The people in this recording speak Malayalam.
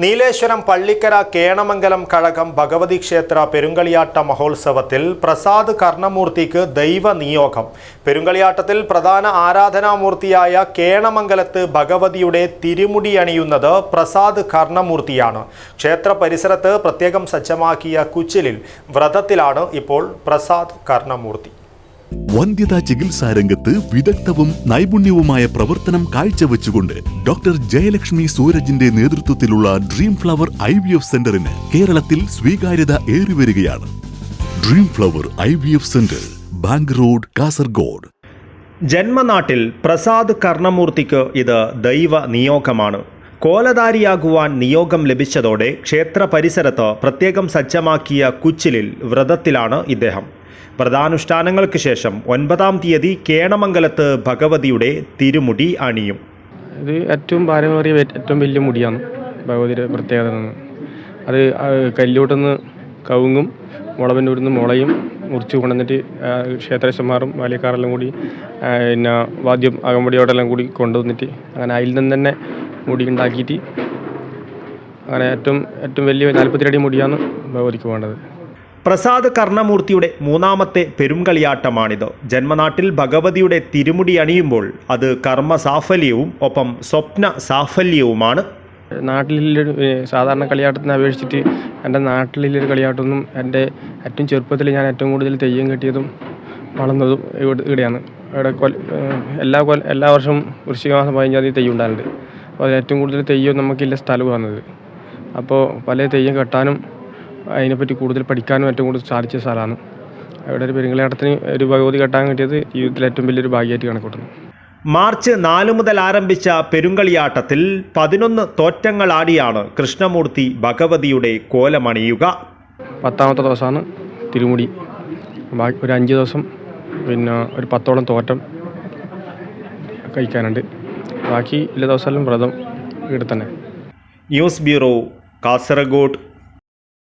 നീലേശ്വരം പള്ളിക്കര കേണമംഗലം കഴകം ഭഗവതി ക്ഷേത്ര പെരുങ്കളിയാട്ട മഹോത്സവത്തിൽ പ്രസാദ് കർണമൂർത്തിക്ക് ദൈവ നിയോഗം. പെരുങ്കളിയാട്ടത്തിൽ പ്രധാന ആരാധനാമൂർത്തിയായ കേണമംഗലത്ത് ഭഗവതിയുടെ തിരുമുടി അണിയുന്നത് പ്രസാദ് കർണമൂർത്തിയാണ്. ക്ഷേത്ര പരിസരത്ത് പ്രത്യേകം സജ്ജമാക്കിയ കുച്ചിലിൽ വ്രതത്തിലാണ് ഇപ്പോൾ പ്രസാദ് കർണമൂർത്തി. വന്ധ്യതാ ചികിത്സാ രംഗത്ത് വിദഗ്ധവും നൈപുണ്യവുമായ പ്രവർത്തനം കാഴ്ചവെച്ചുകൊണ്ട് ഡോക്ടർ ജയലക്ഷ്മി സൂരജിന്റെ നേതൃത്വത്തിലുള്ള dream flower I V F സെന്ററിന് കേരളത്തിൽ സ്വീകാര്യത ഏറിവരികയാണ്. Dream flower I V F centre bank road Kasaragod. ജന്മനാട്ടിൽ Prasad കർണമൂർത്തിക്ക് ഇത് ദൈവ നിയോഗമാണ്. കോലധാരിയാകുവാൻ നിയോഗം ലഭിച്ചതോടെ ക്ഷേത്ര പരിസരത്ത് പ്രത്യേകം സജ്ജമാക്കിയ കുച്ചിലിൽ വ്രതത്തിലാണ് ഇദ്ദേഹം. വ്രതാനുഷ്ഠാനങ്ങൾക്ക് ശേഷം ഒൻപതാം തീയതി കേണമംഗലത്ത് ഭഗവതിയുടെ തിരുമുടി അണിയും. ഇത് ഏറ്റവും ഭാരമേറിയ ഏറ്റവും വലിയ മുടിയാണ്. ഭഗവതിയുടെ പ്രത്യേകത അത് കല്ലോട്ടുനിന്ന് കവുങ്ങും മുളവിന്റെ നിന്ന് മുളയും മുറിച്ച് കൊണ്ടുവന്നിട്ട് ക്ഷേത്രേശന്മാരും ബാല്യക്കാരെല്ലാം കൂടി പിന്നെ വാദ്യം അകമ്പടിയോടെല്ലാം കൂടി കൊണ്ടുവന്നിട്ട് അങ്ങനെ അതിൽ നിന്ന് തന്നെ മുടി ഉണ്ടാക്കിയിട്ട് അങ്ങനെ ഏറ്റവും ഏറ്റവും വലിയ നാൽപ്പത്തിരടി മുടിയാണ് ഭഗവതിക്ക് വേണ്ടത്. പ്രസാദ് കർണമൂർത്തിയുടെ മൂന്നാമത്തെ പെരുങ്കളിയാട്ടമാണിത് ജന്മനാട്ടിൽ ഭഗവതിയുടെ തിരുമുടി അണിയുമ്പോൾ അത് കർമ്മ സാഫല്യവും ഒപ്പം സ്വപ്ന സാഫല്യവുമാണ്. നാട്ടിലൊരു സാധാരണ കളിയാട്ടത്തിനെ അപേക്ഷിച്ചിട്ട് എന്റെ നാട്ടിലൊരു കളിയാട്ടമൊന്നും എന്റെ ഏറ്റവും ചെറുപ്പത്തിൽ ഞാൻ ഏറ്റവും കൂടുതൽ തെയ്യം കെട്ടിയതും വളർന്നതും ഇവിടെ ഇവിടെയാണ്. ഇവിടെ കൊല എല്ലാ കൊല എല്ലാ വർഷവും വൃശ്ചിക മാസം പതിനഞ്ചാം തീയതി തെയ്യം ഉണ്ടാകുന്നുണ്ട് അപ്പോൾ അതിൽ ഏറ്റവും കൂടുതൽ തെയ്യം നമുക്കില്ല സ്ഥലമാണത് അപ്പോൾ പല തെയ്യം കെട്ടാനും അതിനെപ്പറ്റി കൂടുതൽ പഠിക്കാനും ഏറ്റവും കൂടുതൽ സാധിച്ച സ്ഥലമാണ്. അവിടെ ഒരു പെരുങ്കളിയാട്ടത്തിന് ഒരു ഭഗവതി കെട്ടാൻ കിട്ടിയത് ജീവിതത്തിലെ ഏറ്റവും വലിയൊരു ഭാഗ്യമായിട്ട് കണക്കൂട്ടുന്നു. മാർച്ച് നാല് മുതൽ ആരംഭിച്ച പെരുങ്കളിയാട്ടത്തിൽ പതിനൊന്ന് തോറ്റങ്ങളാടിയാണ് കൃഷ്ണമൂർത്തി ഭഗവതിയുടെ കോലമണിയുക. പത്താമത്തെ ദിവസമാണ് തിരുമുടി. ബാക്കി ഒരു അഞ്ച് ദിവസം പിന്നെ ഒരു പത്തോളം തോറ്റം കഴിക്കാനുണ്ട്. ബാക്കി എല്ലാ ദിവസമെല്ലാം വ്രതം ഇവിടെ തന്നെ. News bureau Kasaragod.